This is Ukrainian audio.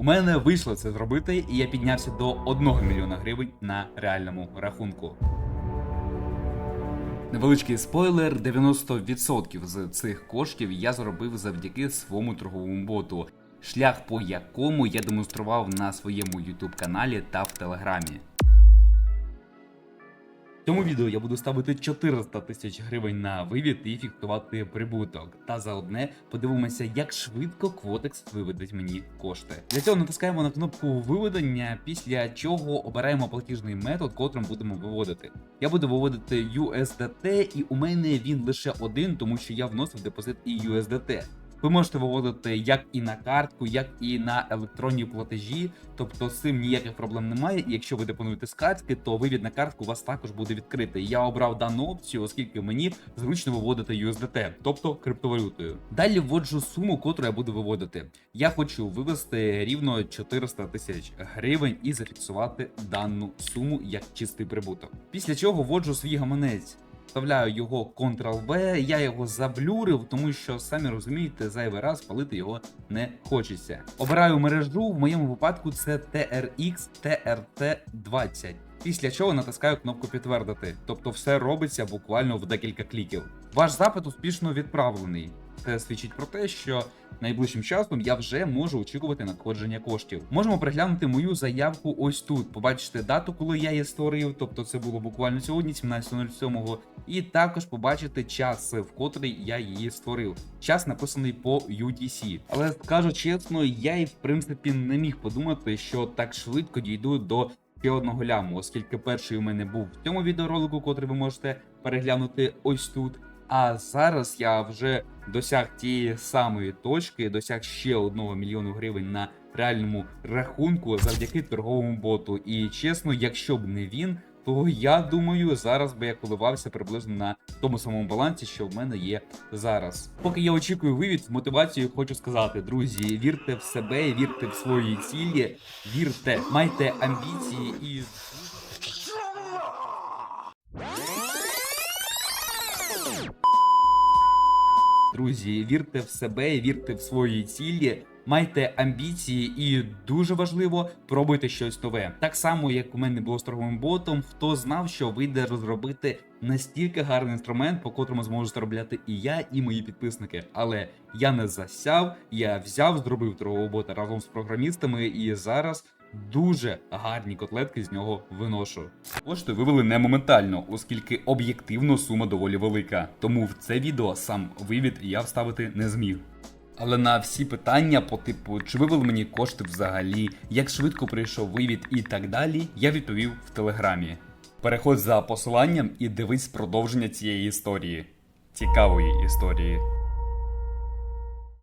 У мене вийшло це зробити, і я піднявся до 1 мільйона гривень на реальному рахунку. Невеличкий спойлер: 90% з цих коштів я заробив завдяки своєму торговому боту, шлях по якому я демонстрував на своєму YouTube каналі та в Телеграмі. Цьому відео я буду ставити 400 тисяч гривень на вивід і фіксувати прибуток. Та за одне подивимося, як швидко Квотекс виведеть мені кошти. Для цього натискаємо на кнопку виведення, після чого обираємо платіжний метод, котрим будемо виводити. Я буду виводити USDT, і у мене він лише один, тому що я вносив депозит і USDT. Ви можете виводити як і на картку, як і на електронні платежі, тобто з цим ніяких проблем немає. І якщо ви депонуєте з картки, то вивід на картку у вас також буде відкритий. Я обрав дану опцію, оскільки мені зручно виводити USDT, тобто криптовалютою. Далі вводжу суму, котру я буду виводити. Я хочу вивести рівно 400 тисяч гривень і зафіксувати дану суму як чистий прибуток. Після чого вводжу свій гаманець. Вставляю його Ctrl-V, я його заблюрив, тому що самі розумієте, зайвий раз палити його не хочеться. Обираю мережу, в моєму випадку це TRX TRT20. Після чого натискаю кнопку підтвердити, тобто все робиться буквально в декілька кліків. Ваш запит успішно відправлений. Це свідчить про те, що найближчим часом я вже можу очікувати надходження коштів. Можемо переглянути мою заявку ось тут. Побачите дату, коли я її створив, тобто це було буквально сьогодні, 17.07, і також побачити час, в котрий я її створив. Час написаний по UTC. Але скажу чесно, я і в принципі не міг подумати, що так швидко дійду до ще одного ляму, оскільки перший у мене був в цьому відеоролику, котрий ви можете переглянути ось тут. А зараз я вже досяг тієї самої точки, досяг ще одного мільйону гривень на реальному рахунку завдяки торговому боту. І чесно, якщо б не він, то я думаю, зараз би я коливався приблизно на тому самому балансі, що в мене є зараз. Поки я очікую вивід, з мотивацією хочу сказати, друзі, вірте в себе, вірте в свої цілі, вірте, майте амбіції і. Друзі, вірте в себе, вірте в свої цілі, майте амбіції і дуже важливо пробуйте щось нове. Так само, як у мене було з торговим ботом, хто знав, що вийде розробити настільки гарний інструмент, по котрому зможу заробляти і я, і мої підписники. Але я не засяв, я взяв, зробив торгового бота разом з програмістами, і зараз. Дуже гарні котлетки з нього виношу. Кошти вивели не моментально, оскільки об'єктивно сума доволі велика. Тому в це відео сам вивід я вставити не зміг. Але на всі питання по типу, чи вивели мені кошти взагалі, як швидко прийшов вивід і так далі, я відповів в телеграмі. Переходь за посиланням і дивись продовження цієї історії. Цікавої історії.